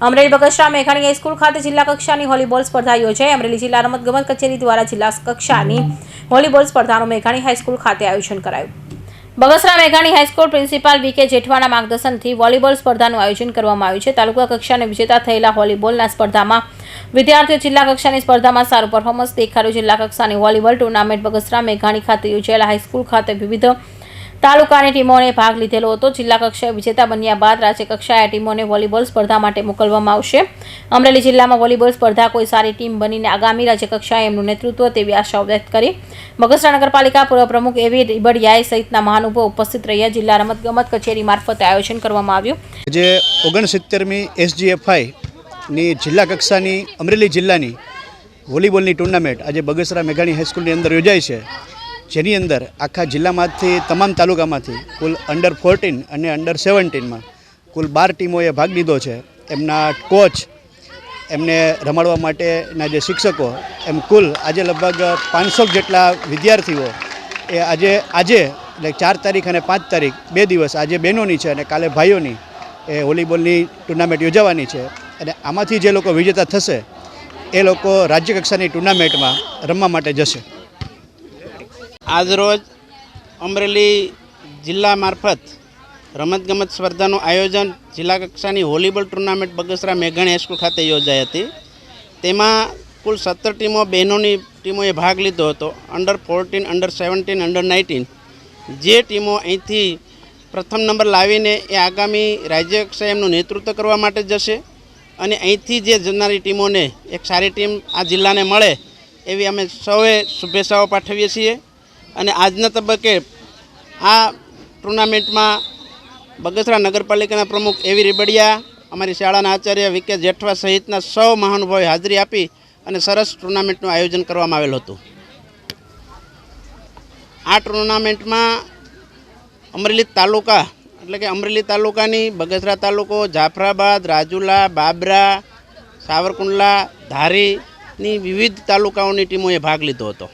અમરેલી બગસરા મેઘાણી હાઈસ્કૂલ ખાતે જિલ્લા કક્ષાની વોલીબોલ સ્પર્ધા યોજાઈ અમરેલી જિલ્લા રમતગમત કચેરી દ્વારા જિલ્લા કક્ષાની વોલીબોલ સ્પર્ધાનું મેઘાણી હાઈસ્કૂલ ખાતે આયોજન કરાયું. બગસરા મેઘાણી high school principal V K જેઠવાના માર્ગદર્શનથી volleyball સ્પર્ધાનું આયોજન કરવામાં આવ્યું છે. તાલુકા કક્ષાને વિજેતા થયેલા વોલીબોલના સ્પર્ધામાં વિદ્યાર્થીઓ જિલ્લા કક્ષાની સ્પર્ધામાં સારું પરફોર્મન્સ દેખાડ્યું. જિલ્લા કક્ષાની વોલીબોલ ટુર્નામેન્ટ બગસરા મેઘાણી ખાતે યોજાયેલા હાઈસ્કૂલ ખાતે વિવિધ તાલુકાની ટીમોને ભાગ લીધેલો હતો. જિલ્લા કક્ષાએ વિજેતા બન્યા બાદ રાજ્ય કક્ષાએ ટીમોને વોલીબોલ સ્પર્ધા માટે મોકલવામાં આવશે. અમરેલી જિલ્લામાં વોલીબોલ સ્પર્ધા કોઈ સારી ટીમ બનીને આગામી રાજ્ય કક્ષાએ એમનું નેતૃત્વ તેવી આશા વ્યક્ત કરી. બગસરા નગરપાલિકા પૂર્વ પ્રમુખ એવી રીબડિયાએ સહિતના મહાનુભવો ઉપસ્થિત રહ્યા. જિલ્લા રમતગમત કચેરી મારફતે આયોજન કરવામાં આવ્યું. જે ઓગણસિત્તેરમી એસજીએફઆઈની જિલ્લા કક્ષાની અમરેલી જિલ્લાની વોલીબોલની ટુર્નામેન્ટ આજે બગસરા મેઘાણી હાઈસ્કૂલની અંદર યોજાય છે. જેની અંદર આખા જિલ્લામાંથી, તમામ તાલુકામાંથી કુલ અંડર ફોર્ટીન અને અંડર સેવન્ટીનમાં કુલ બાર ટીમોએ ભાગ લીધો છે. એમના કોચ એમને રમાડવા માટેના જે શિક્ષકો, એમ કુલ આજે લગભગ પાંચસો જેટલા વિદ્યાર્થીઓ એ આજે આજે, એટલે ચાર તારીખ અને પાંચ તારીખ બે દિવસ આજે બહેનોની છે અને કાલે ભાઈઓની એ વોલીબોલની ટુર્નામેન્ટ યોજાવાની છે. અને આમાંથી જે લોકો વિજેતા થશે, એ લોકો રાજ્યકક્ષાની ટુર્નામેન્ટમાં રમવા માટે જશે. આજરોજ અમરેલી જિલ્લા મારફત રમતગમત સ્પર્ધાનું આયોજન જિલ્લા કક્ષાની વોલીબોલ ટુર્નામેન્ટ બગસરા મેઘાણી હાઈસ્કૂલ ખાતે યોજાઈ હતી. તેમાં કુલ સત્તર ટીમો બહેનોની ટીમોએ ભાગ લીધો હતો. Under fourteen under seventeen under nineteen જે ટીમો અહીંથી પ્રથમ નંબર લાવીને એ આગામી રાજ્ય કક્ષાએ એમનું નેતૃત્વ કરવા માટે જશે અને અહીંથી જે જનારી ટીમોને એક સારી ટીમ આ જિલ્લાને મળે એવી અમે સૌએ શુભેચ્છાઓ પાઠવીએ છીએ. અને આજના તબક્કે આ ટુર્નામેન્ટમાં બગસરા નગરપાલિકાના પ્રમુખ એવી રીબડિયા, અમારી શાળાના આચાર્ય વિકે જેઠવા સહિતના સૌ મહાનુભાવોએ હાજરી આપી અને સરસ ટુર્નામેન્ટનું આયોજન કરવામાં આવેલું હતું. આ ટુર્નામેન્ટમાં અમરેલી તાલુકા, એટલે કે અમરેલી તાલુકાની બગસરા તાલુકો, જાફરાબાદ, રાજુલા, બાબરા, સાવરકુંડલા, ધારીની વિવિધ તાલુકાઓની ટીમોએ ભાગ લીધો હતો.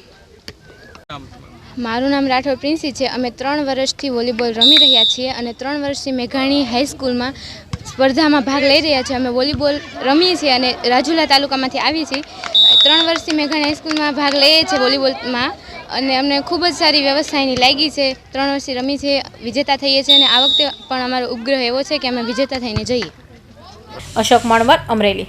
મારું નામ રાઠોડ પ્રિન્સી છે. અમે ત્રણ વર્ષથી વોલીબોલ રમી રહ્યા છીએ અને ત્રણ વર્ષથી મેઘાણી હાઈસ્કૂલમાં સ્પર્ધામાં ભાગ લઈ રહ્યા છીએ અમે વોલીબોલ રમીએ છીએ અને રાજુલા તાલુકામાંથી આવી છીએ. ત્રણ વર્ષથી મેઘાણી હાઈસ્કૂલમાં ભાગ લઈએ છીએ વોલીબોલમાં અને અમને ખૂબ જ સારી વ્યવસ્થા એની લાગી છે. ત્રણ વર્ષથી રમી છે, વિજેતા થઈએ છીએ અને આ વખતે પણ અમારો ઉપગ્રહ એવો છે કે અમે વિજેતા થઈને જઈએ. અશોક મણવર, અમરેલી.